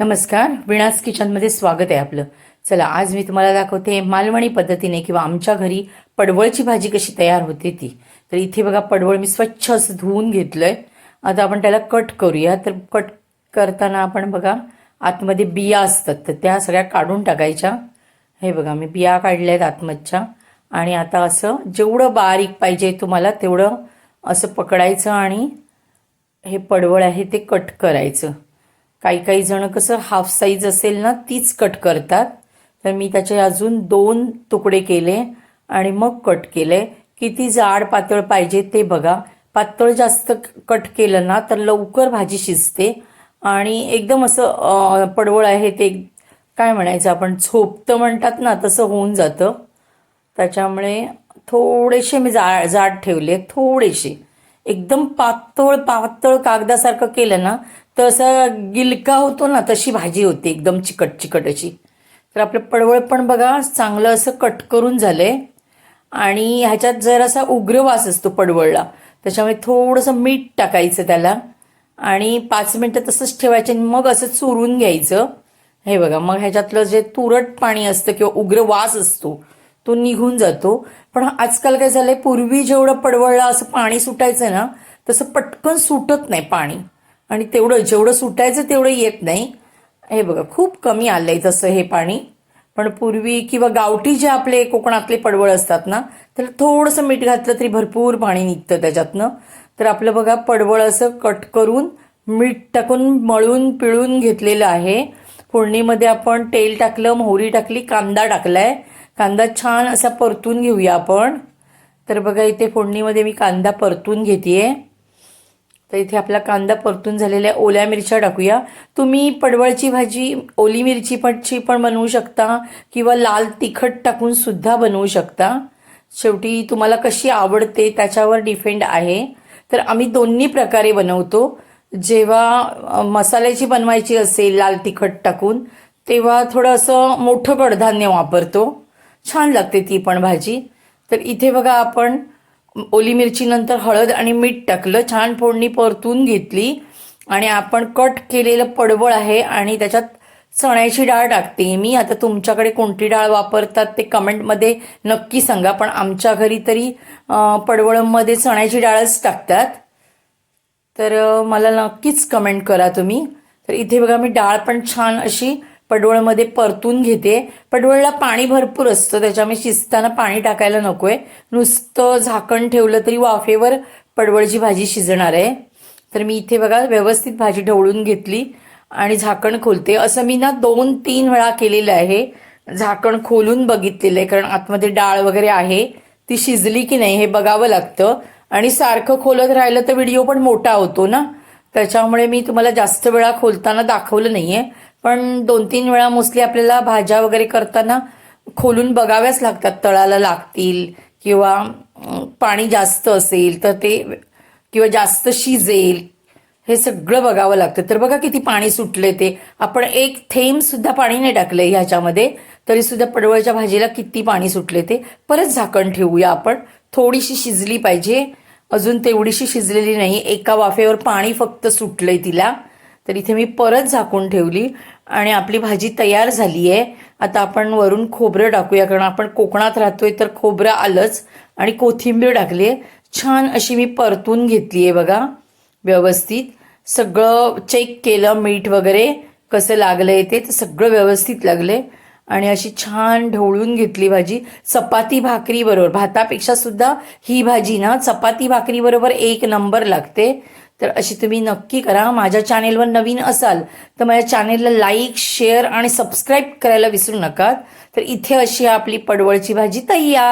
नमस्कार विणास किचनमध्ये स्वागत आहे आपलं. चला आज मी तुम्हाला दाखवते मालवणी पद्धतीने किंवा आमच्या घरी पडवळची भाजी कशी तयार होते ती. तर इथे बघा पडवळ मी स्वच्छ असं धुवून घेतलं आहे आता आपण त्याला कट करूया. तर कट करताना आपण बघा आतमध्ये बिया असतात तर त्या सगळ्या काढून टाकायच्या. हे बघा मी बिया काढल्या आहेत आतमधच्या. आणि आता असं जेवढं बारीक पाहिजे तुम्हाला तेवढं असं पकडायचं आणि हे पडवळ आहे ते कट करायचं. काही काही जण कसं हाफ साईज असेल ना तीच कट करतात. तर मी त्याचे अजून दोन तुकडे केले आणि मग कट केले. किती जाड पातळ पाहिजे ते बघा. पातळ जास्त कट केलं ना तर लवकर भाजी शिजते. आणि एकदम असं पडवळ आहे ते काय म्हणायचं आपण झोपतं म्हणतात ना तसं होऊन जातं. त्याच्यामुळे थोडेसे मी जा जाड ठेवले थोडेसे. एकदम पातळ पातळ कागदासारखं केलं ना तर असं गिलका होतो ना तशी भाजी होती एकदम चिकट चिकट अशी. तर आपलं पडवळ पण बघा चांगलं असं कट करून झालंय. आणि ह्याच्यात जरासा उग्र वास असतो पडवळला. त्याच्यामुळे थोडंसं मीठ टाकायचं त्याला. आणि पाच मिनटं तसंच ठेवायचं आणि मग असं चुरून घ्यायचं. हे बघा मग ह्याच्यातलं जे तुरट पाणी असतं किंवा उग्र वास असतो तो निघून जातो. पण आजकाल काय झालंय पूर्वी जेवढं पडवळला असं पाणी सुटायचं ना तसं पटकन सुटत नाही पाणी. आणि तेवढं जेवढं सुटायचं तेवढं येत नाही. हे बघा खूप कमी आलंय तसं हे पाणी. पण पूर्वी किंवा गावठी जे आपले कोकणातले पडवळ असतात ना त्याला थोडंसं मीठ घातलं तरी भरपूर पाणी निघतं त्याच्यातनं. तर आपलं बघा पडवळ असं कट करून मीठ टाकून मळून पिळून घेतलेलं आहे. फोडणीमध्ये आपण तेल टाकलं मोहरी टाकली कांदा टाकलाय. कांदा छान असा परतून घेऊया आपण. तर बघा इथे फोडणीमध्ये मी कांदा परतून घेते तर इथे आपला कांदा परतून झालेल्या ओल्या मिरच्या टाकूया. तुम्ही पडवळची भाजी ओली मिरची पटची पण बनवू शकता किंवा लाल तिखट टाकून सुद्धा बनवू शकता. शेवटी तुम्हाला कशी आवडते त्याच्यावर डिपेंड आहे. तर आम्ही दोन्ही प्रकारे बनवतो. जेव्हा मसाल्याची बनवायची असेल लाल तिखट टाकून तेव्हा थोडं असं मोठं कडधान्य वापरतो. छान लागते ती पण भाजी. तर इथे बघा आपण ओली मिरचीनंतर हळद आणि मीठ टाकलं छान फोडणी परतून घेतली. आणि आपण कट केलेलं पडवळ आहे आणि त्याच्यात चण्याची डाळ टाकते. मी आता तुमच्याकडे कोणती डाळ वापरतात ते कमेंटमध्ये नक्की सांगा. पण आमच्या घरी तरी पडवळमध्ये चण्याची डाळच टाकतात. तर मला नक्कीच कमेंट करा तुम्ही. तर इथे बघा मी डाळ पण छान अशी पडवळमध्ये परतून घेते. पडवळला पाणी भरपूर असतं. त्याच्यामुळे शिजताना पाणी टाकायला नकोय. नुसतं झाकण ठेवलं तरी वाफेवर पडवळची भाजी शिजणार आहे. तर मी इथे बघा व्यवस्थित भाजी ढवळून घेतली आणि झाकण खोलते. असं मी ना दोन तीन वेळा केलेलं आहे. झाकण खोलून बघितलेलं आहे कारण आतमध्ये डाळ वगैरे आहे. ती शिजली की नाही हे बघावं लागतं. आणि सारखं खोलत राहिलं तर व्हिडिओ पण मोठा होतो ना. त्याच्यामुळे मी तुम्हाला जास्त वेळा खोलताना दाखवलं नाही आहे पण दोन तीन वेळा मोस्टली आपल्याला भाज्या वगैरे करताना खोलून बघाव्याच लागतात. तळाला लागतील किंवा पाणी जास्त असेल तर ते किंवा जास्त शिजेल हे सगळं बघावं लागतं. तर बघा किती पाणी सुटले ते. आपण एक थेंब सुद्धा पाणी नाही टाकलंय ह्याच्यामध्ये. तरी सुद्धा पडवळच्या भाजीला किती पाणी सुटले ते. परत झाकण ठेवूया आपण. थोडीशी शिजली पाहिजे. अजून तेवढीशी शिजलेली नाही. एका वाफेवर पाणी फक्त सुटलंय तिला. तर इथे मी परत झाकून ठेवली आणि आपली भाजी तयार झाली आहे आता आपण वरून खोबरं टाकूया कारण आपण कोकणात राहतोय तर खोबरं आलंच आणि कोथिंबीर टाकली आहे छान अशी मी परतून घेतली आहे बघा व्यवस्थित. सगळं चेक केलं मीठ वगैरे कसं लागलंय ते तर सगळं व्यवस्थित लागलंय. आणि अशी छान ढवळून घेतली भाजी. चपाती भाकरी बरोबर. भातापेक्षा सुद्धा ही भाजी ना चपाती भाकरी बरोबर एक नंबर लागते. तर अशी तुम्ही नक्की करा. माझ्या चॅनेलवर नवीन असाल तर माझ्या चॅनेलला लाईक शेअर आणि सबस्क्राईब करायला विसरू नका. तर इथे अशी आपली पडवळची भाजी तयार.